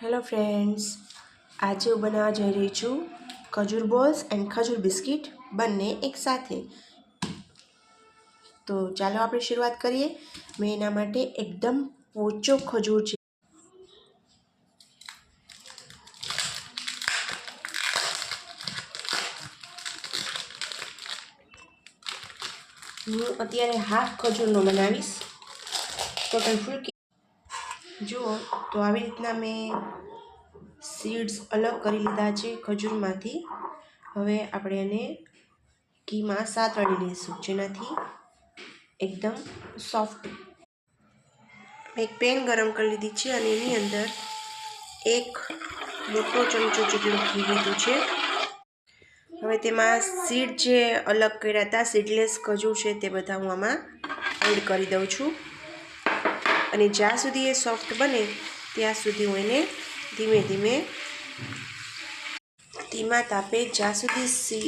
Hello friends આજે હું બનાવવા જઈ રહી છું ખજૂર બોલ્સ એન્ડ ખજૂર બિસ્કિટ બંને એકસાથે તો ચાલો આપણે શરૂઆત કરીએ. મેં એના માટે એકદમ પોચો ખજૂર છે. હું અત્યારે હાફ ખજૂરનો બનાવીશ. ટોટલ ફૂલ જુઓ, તો આવી રીતના મેં સીડ્સ અલગ કરી લીધા છે ખજૂરમાંથી. હવે આપણે એને ઘીમાં સાતળી લઈશું, જેનાથી એકદમ સોફ્ટ એક પેન ગરમ કરી લીધી છે અને એની અંદર એક મોટો ચમચો જેટલું ઘી લીધું છે. હવે તેમાં સીડ જે અલગ કર્યા હતા સીડલેસ ખજૂર છે તે બધા હું આમાં એડ કરી દઉં છું. અને જ્યાં સુધી એ સોફ્ટ બને, ત્યાં સુધી હું એને ધીમે ધીમે ધીમા તાપે જ્યાં સુધી સી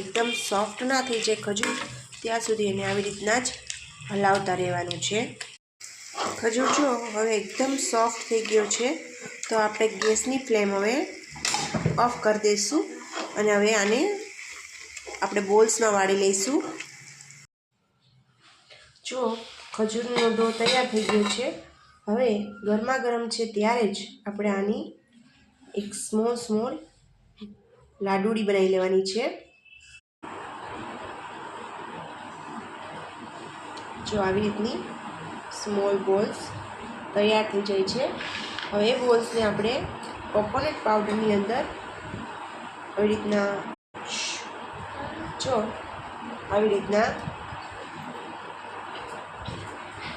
એકદમ સોફ્ટ ના થઈ જાય ખજૂર, ત્યાં સુધી એને આવી રીતના જ હલાવતા રહેવાનું છે. ખજૂર જો હવે એકદમ સોફ્ટ થઈ ગયો છે, તો આપણે ગેસની ફ્લેમ હવે ઓફ કરી દઈશું અને હવે આને આપણે બોલ્સમાં વાળી લઈશું. જો ખજૂરનો ડો તૈયાર થઈ ગયો છે. હવે ગરમા ગરમ છે ત્યારે જ આપણે આની એક સ્મોલ સ્મોલ લાડુડી બનાવી લેવાની છે. જો આવી રીતની સ્મોલ બોલ્સ તૈયાર થઈ જાય છે. હવે એ બોલ્સને આપણે કોકોનટ પાવડરની અંદર આવી રીતના જો આવી રીતના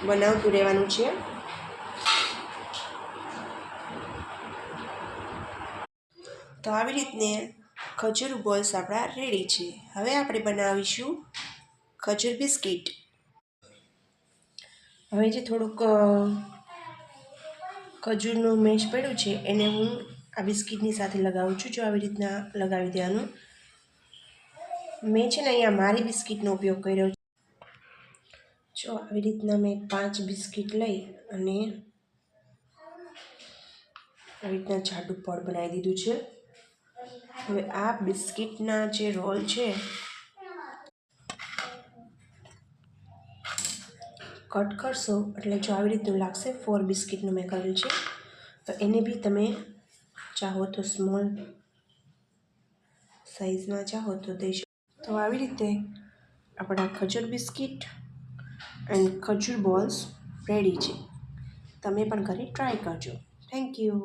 બનાવતું રહેવાનું છે. તો આવી રીતને ખજૂર બોલ્સ આપણા રેડી છે. હવે આપણે બનાવીશું ખજૂર બિસ્કિટ. હવે જે થોડુંક ખજૂરનું મેશ પડ્યું છે, એને હું આ બિસ્કિટની સાથે લગાવું છું. જો આવી રીતના લગાવી દેવાનું. મેં છે ને અહીંયા મારી બિસ્કિટનો ઉપયોગ કર્યો જો આવી રીતના મેં પાંચ બિસ્કિટ લઈ અને આવી રીતના જાડું પડ બનાવી દીધું છે. હવે આ બિસ્કિટના જે રોલ છે, કટ કરશો એટલે જો આવી રીતનું લાગશે ફોર બિસ્કિટનું મેં કરેલ છે. તો એને બી તમે ચાહો તો સ્મોલ સાઇઝમાં ચાહો તો દઈ તો આવી રીતે આપણા ખજૂર બિસ્કિટ એન્ડ ખજૂર બોલ્સ રેડી છે. તમે પણ ઘરે ટ્રાય કરજો. Thank you